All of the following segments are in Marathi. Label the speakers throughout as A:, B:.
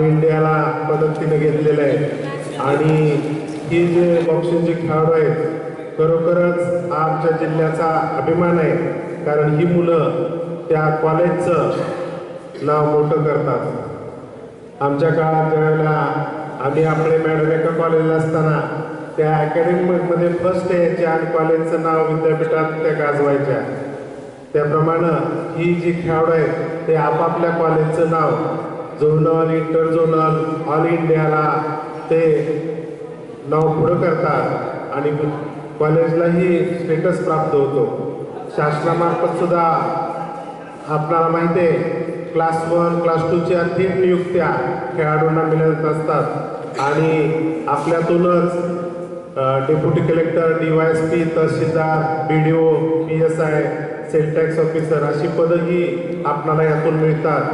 A: ऑल इंडियाला मदतीनं घेतलेलं आहे. आणि ही जे बॉक्सिंगचे खेळाडू आहेत खरोखरच आमच्या जिल्ह्याचा अभिमान आहे. कारण ही मुलं त्या कॉलेजचं नाव मोठं करतात. आमच्या काळात ज्यावेळेला आम्ही आपले मॅडम एका कॉलेजला असताना त्या अकॅडमीमध्ये फर्स्ट यायच्या आणि कॉलेजचं नाव विद्यापीठात त्या गाजवायच्या. त्याप्रमाणे ही जी खेळाडू आहेत ते आपापल्या कॉलेजचं नाव झोनल इंटरझोनल ऑल इंडियाला ते नाव पुढं करतात आणि कॉलेजलाही स्टेटस प्राप्त होतो. शासनामार्फत सुद्धा आपणाला माहिती आहे क्लास वन क्लास टूच्या थेट नियुक्त्या खेळाडूंना मिळत असतात. आणि आपल्यातूनच deputy collector D Y S P tehsildar B D O P S I sale tax officer अशी पदंही आपणाला यातून मिळतात.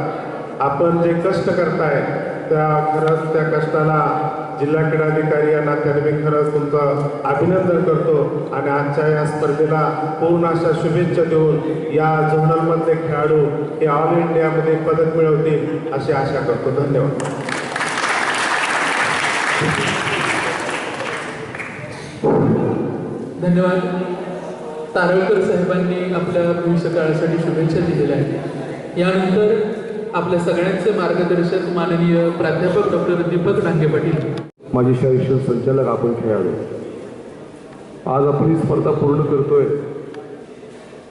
A: आपण जे कष्ट करताय त्या खरंच त्या कष्टाला जिल्हा क्रीडाधिकारी या नात्याने मी खरंच तुमचं अभिनंदन करतो आणि आजच्या या स्पर्धेला पूर्ण अशा शुभेच्छा देऊन या झोनलमधले खेळाडू हे ऑल इंडियामध्ये पदक मिळवतील अशी आशा करतो. धन्यवाद.
B: धन्यवाद. तारळकर साहेबांनी आपल्या भविष्यकाळासाठी शुभेच्छा दिलेल्या आहेत. यानंतर आपल्या सगळ्यांचे मार्गदर्शक माननीय प्राध्यापक डॉक्टर दीपक डांगे पाटील.
C: माझे शैक्षण संचालक आपण खेळाडू. आज आपण ही स्पर्धा पूर्ण करतोय.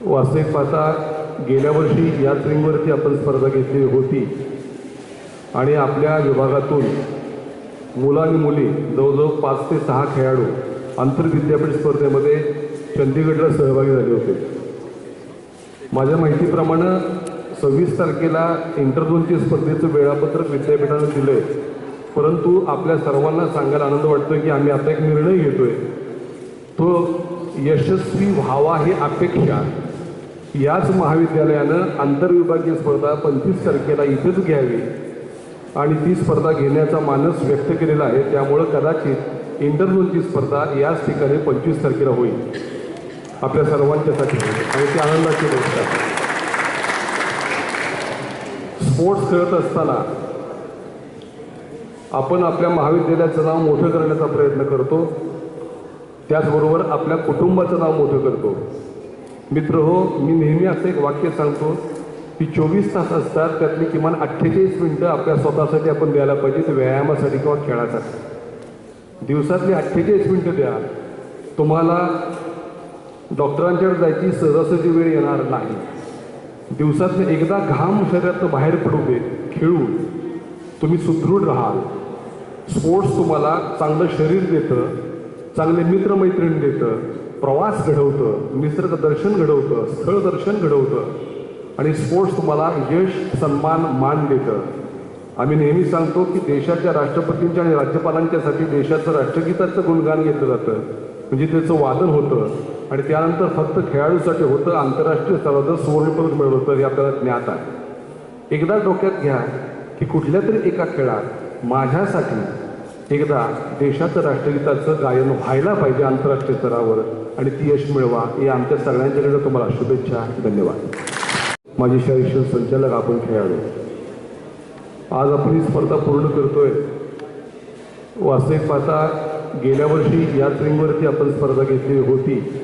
C: वास्तविक पाहता गेल्या वर्षी याच रिंगवरती आपण स्पर्धा घेतली होती. आणि आपल्या विभागातून मुलं आणि मुली जवळजवळ पाच ते सहा खेळाडू आंतरविद्यापीठ स्पर्धेमध्ये चंदीगडला सहभागी झाले होते. माझ्या माहितीप्रमाणे सव्वीस तारखेला इंटरझोनची स्पर्धेचं वेळापत्रक विद्यापीठानं दिलं आहे परंतु आपल्या सर्वांना सांगायला आनंद वाटतोय की आम्ही आता एक निर्णय घेतोय. तो यशस्वी व्हावा ही अपेक्षा याच महाविद्यालयानं आंतरविभागीय स्पर्धा पंचवीस तारखेला इथेच घ्यावी आणि ती स्पर्धा घेण्याचा मानस व्यक्त केलेला आहे. त्यामुळं कदाचित इंटरझोनची स्पर्धा याच ठिकाणी पंचवीस तारखेला होईल. आपल्या सर्वांच्यासाठी आणि ती आनंदाची गोष्ट आहे. स्पोर्ट्स खेळत असताना आपण आपल्या महाविद्यालयाचं नाव मोठं करण्याचा प्रयत्न करतो. त्याचबरोबर आपल्या कुटुंबाचं नाव मोठं करतो. मित्र हो मी नेहमी असं एक वाक्य सांगतो की चोवीस तास असतात त्यातली किमान अठ्ठेचाळीस मिनटं आपल्या स्वतःसाठी आपण द्यायला पाहिजे व्यायामासाठी किंवा खेळासाठी. दिवसातली अठ्ठेचाळीस मिनटं द्या. तुम्हाला डॉक्टरांच्याकडे जायची सहजासहजी वेळ येणार नाही. दिवसातनं एकदा घाम शरीरातनं बाहेर पडू दे खेळून तुम्ही सुदृढ राहाल. स्पोर्ट्स तुम्हाला चांगलं शरीर देतं चांगले मित्रमैत्रिणी देतं प्रवास घडवतं निसर्ग दर्शन घडवतं स्थळ दर्शन घडवतं. आणि स्पोर्ट्स तुम्हाला यश सन्मान मान देतं. आम्ही नेहमी सांगतो की देशाच्या राष्ट्रपतींच्या आणि राज्यपालांच्यासाठी देशाचं राष्ट्रगीताचं गुणगान घेतलं जातं. म्हणजे त्याचं वादन होतं. आणि त्यानंतर फक्त खेळाडूसाठी होतं आंतरराष्ट्रीय स्तरावर सुवर्णपदक मिळवतं होतं हे आपल्याला ज्ञात आहे. एकदा डोक्यात घ्या की कुठल्या तरी एका खेळात माझ्यासाठी एकदा देशाचं राष्ट्रगीताचं गायन व्हायला पाहिजे आंतरराष्ट्रीय स्तरावर आणि ती यश मिळवा. हे आमच्या सगळ्यांच्याकडे तुम्हाला शुभेच्छा. धन्यवाद. माझे शैक्षण संचालक आपण खेळाडू. आज आपण ही स्पर्धा पूर्ण करतोय. वास्तविक पाहता गेल्या वर्षी याच रिंगवरती आपण स्पर्धा घेतली होती.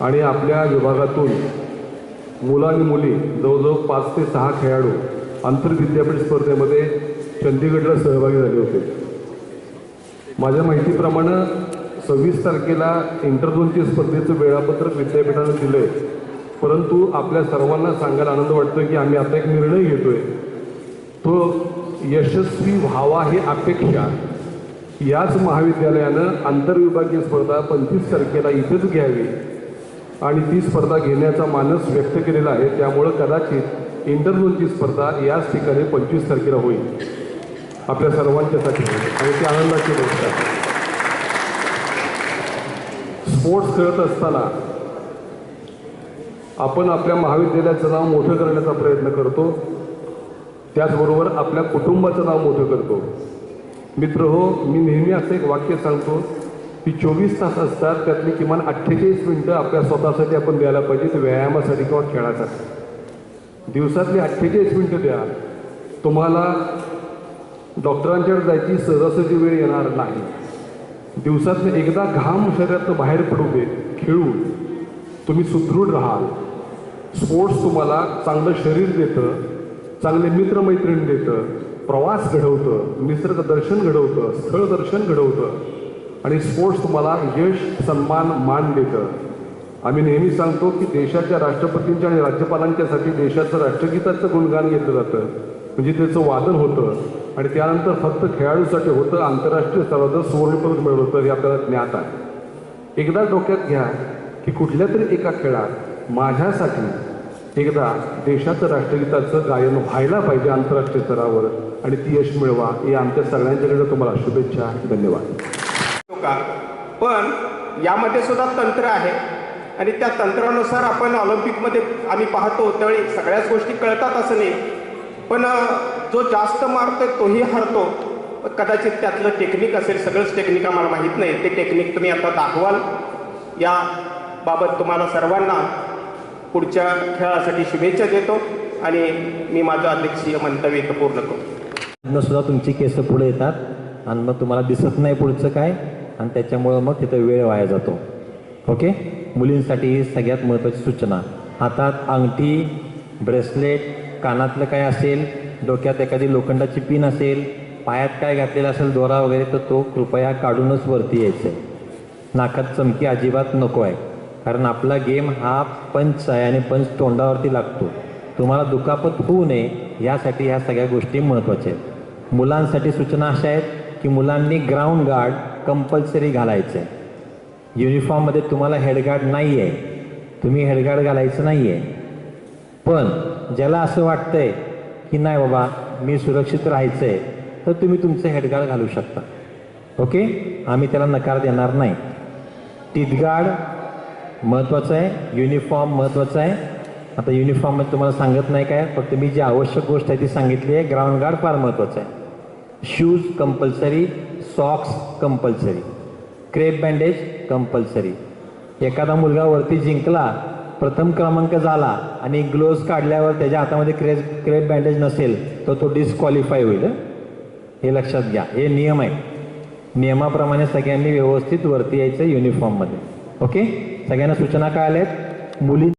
C: आणि आपल्या विभागातून मुलं आणि मुली जवळजवळ पाच ते सहा खेळाडू आंतरविद्यापीठ स्पर्धेमध्ये चंदीगडला सहभागी झाले होते. माझ्या माहितीप्रमाणे सव्वीस तारखेला इंटरझोनची स्पर्धेचं वेळापत्रक विद्यापीठानं दिलं आहे परंतु आपल्या सर्वांना सांगायला आनंद वाटतोय की आम्ही आता एक निर्णय घेतोय. तो यशस्वी व्हावा ही अपेक्षा याच महाविद्यालयानं आंतरविभागीय स्पर्धा पंचवीस तारखेला इथेच घ्यावी. आणि ती स्पर्धा घेण्याचा मानस व्यक्त केलेला आहे. त्यामुळं कदाचित इंटरझोनची स्पर्धा याच ठिकाणी पंचवीस तारखेला होईल. आपल्या सर्वांच्यासाठी आणि ती आनंदाची गोष्ट आहे. स्पोर्ट्स खेळत असताना आपण आपल्या महाविद्यालयाचं नाव मोठं करण्याचा प्रयत्न करतो. त्याचबरोबर आपल्या कुटुंबाचं नाव मोठं करतो. मित्र हो मी नेहमी असं एक वाक्य सांगतो की चोवीस तास असतात त्यातली किमान अठ्ठेचाळीस मिनटं आपल्या स्वतःसाठी आपण द्यायला पाहिजे व्यायामासाठी किंवा खेळासाठी. दिवसातली अठ्ठेचाळीस मिनटं द्या. तुम्हाला डॉक्टरांच्याकडे जायची सहजासहजी वेळ येणार नाही. दिवसातनं एकदा घाम शरीरातनं बाहेर पडू दे खेळून तुम्ही सुदृढ राहाल. स्पोर्ट्स तुम्हाला चांगलं शरीर देतं चांगले मित्रमैत्रिणी देतं प्रवास घडवतं निसर्ग दर्शन घडवतं स्थळ दर्शन घडवतं. आणि स्पोर्ट्स तुम्हाला यश सन्मान मान देतं. आम्ही नेहमी सांगतो की देशाच्या राष्ट्रपतींच्या आणि राज्यपालांच्यासाठी देशाचं राष्ट्रगीताचं गुणगान घेतलं जातं. म्हणजे त्याचं वादन होतं. आणि त्यानंतर फक्त खेळाडूसाठी होतं आंतरराष्ट्रीय स्तरावर सुवर्णपदक मिळवलं होतं हे आपल्याला ज्ञात आहे. एकदा डोक्यात घ्या की कुठल्या तरी एका खेळात माझ्यासाठी एकदा देशाचं राष्ट्रगीताचं गायन व्हायला पाहिजे आंतरराष्ट्रीय स्तरावर. आणि ती यश मिळवा. या आमच्या सगळ्यांच्याकडे तुम्हाला शुभेच्छा. धन्यवाद.
D: पण यामध्ये सुद्धा तंत्र आहे. आणि त्या तंत्रानुसार आपण ऑलिम्पिकमध्ये आम्ही पाहतो त्यावेळी सगळ्याच गोष्टी कळतात असं नाही. पण जो जास्त मारतो तोही हरतो. कदाचित त्यातलं टेक्निक असेल सगळंच टेक्निक आम्हाला माहीत नाही. ते टेक्निक तुम्ही आता दाखवाल. या बाबत तुम्हाला सर्वांना पुढच्या खेळासाठी शुभेच्छा देतो आणि मी माझं अध्यक्षीय मंतव्य इथं पूर्ण करतो.
E: सुद्धा तुमची केस पुढे येतात आणि मग तुम्हाला दिसत नाही पुढचं काय. आणि त्याच्यामुळं मग तिथं वेळ वाया जातो. ओके मुलींसाठी ही सगळ्यात महत्त्वाची सूचना. हातात अंगठी ब्रेसलेट कानातलं काय असेल डोक्यात एखादी लोखंडाची पिन असेल पायात काय घातलेला असेल दोरा वगैरे तर तो कृपया काढूनच वरती यायचं. आहे नाकात चमकी अजिबात नको आहे. कारण आपला गेम हा पंच आहे आणि पंच तोंडावरती लागतो. तुम्हाला दुखापत होऊ नये यासाठी ह्या सगळ्या गोष्टी महत्त्वाच्या आहेत. मुलांसाठी सूचना अशा आहेत की मुलांनी ग्राउंड गार्ड कंपल्सरी घालायचं आहे युनिफॉर्ममध्ये तुम्हाला हेडगार्ड नाही आहे तुम्ही हेडगार्ड घालायचं नाही आहे पण ज्याला असं वाटतंय की नाही बाबा मी सुरक्षित राहायचं आहे तर तुम्ही तुमचं हेडगार्ड घालू शकता. ओके? आम्ही त्याला नकार देणार नाही. टीथगार्ड महत्त्वाचं आहे युनिफॉर्म महत्त्वाचं आहे. आता युनिफॉर्ममध्ये तुम्हाला सांगत नाही काय फक्त मी जी आवश्यक गोष्ट आहे ती सांगितली आहे ग्राउंड गार्ड फार महत्त्वाचं आहे. Shoes compulsory socks compulsory crepe bandage compulsory. एखादा मुलगा वरती जिंकला प्रथम क्रमांक झाला आणि ग्लोव्ज काढल्यावर त्याच्या हातामध्ये क्रेज क्रेप बँडेज नसेल तर तो डिस्क्वालिफाय होईल हे? लक्षात घ्या. हे नियम आहे. नियमाप्रमाणे सगळ्यांनी व्यवस्थित वरती यायचं युनिफॉर्ममध्ये ओके सगळ्यांना सूचना काय
F: आल्या आहेत मुली